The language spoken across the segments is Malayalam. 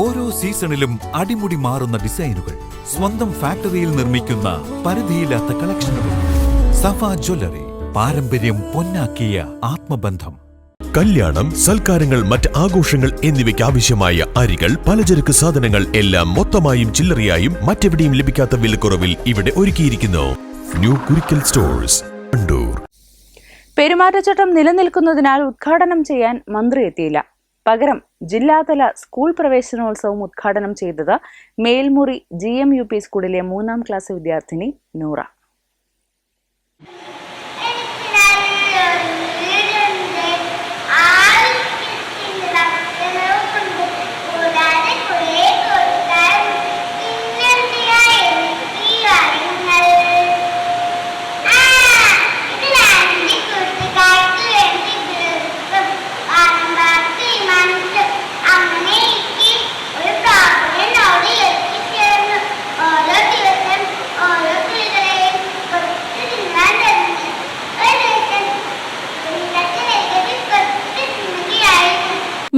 ഓരോ സീസണിലും അടിമുടി മാറുന്ന ഡിസൈനുകൾ സ്വന്തം ഫാക്ടറിയിൽ നിർമ്മിക്കുന്ന പരിധിയില്ലാത്ത കളക്ഷനുകൾ. സഫ ജ്വല്ലറി പാരമ്പര്യം പൊന്നാക്കിയ ആത്മബന്ധം. കല്യാണം സൽക്കാരങ്ങൾ മറ്റ് ആഘോഷങ്ങൾ എന്നിവയ്ക്ക് ആവശ്യമായ അരികൾ പലചരക്ക് സാധനങ്ങൾ എല്ലാം മൊത്തമായും ചില്ലറയായും മറ്റെവിടെയും ലഭിക്കാത്ത വിലക്കുറവിൽ ഇവിടെ ഒരുക്കിയിരിക്കുന്നു. ന്യൂ കുരിക്കൽ സ്റ്റോഴ്സ് കണ്ടൂർ പെരുമാറ്റച്ചട്ടം നിലനിൽക്കുന്നതിനാൽ ഉദ്ഘാടനം ചെയ്യാൻ മന്ത്രി എത്തിയില്ല. പകരം ജില്ലാതല സ്കൂൾ പ്രവേശനോത്സവം ഉദ്ഘാടനം ചെയ്തത് Melmuri G M U P സ്കൂളിലെ മൂന്നാം ക്ലാസ് വിദ്യാർത്ഥിനി Noora.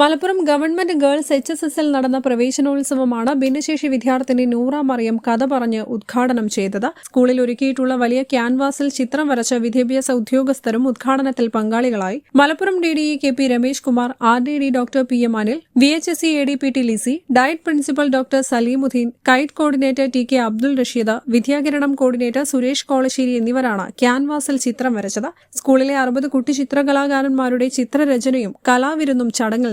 Malappuram government girls H S എസിൽ നടന്ന പ്രവേശനോത്സവമാണ് ഭിന്നശേഷി വിദ്യാർത്ഥിനി നൂറ മറിയം കഥ പറഞ്ഞ് ഉദ്ഘാടനം ചെയ്തത്. സ്കൂളിൽ ഒരുക്കിയിട്ടുള്ള വലിയ ക്യാൻവാസിൽ ചിത്രം വരച്ച വിദ്യാഭ്യാസ ഉദ്യോഗസ്ഥരും ഉദ്ഘാടനത്തിൽ പങ്കാളികളായി. Malappuram D D K P Ramesh Kumar R D D doctor P M Anil V H S C A D P T Lissy DIET principal doctor Salimuddin KITE coordinator T K Abdul Rasheed Vidyakiranam coordinator Suresh Kolasseri എന്നിവരാണ് ക്യാൻവാസിൽ ചിത്രം വരച്ചത്. സ്കൂളിലെ അറുപത് കുട്ടി ചിത്രകലാകാരന്മാരുടെ ചിത്രരചനയും കലാവിരുന്നും ചടങ്ങിൽ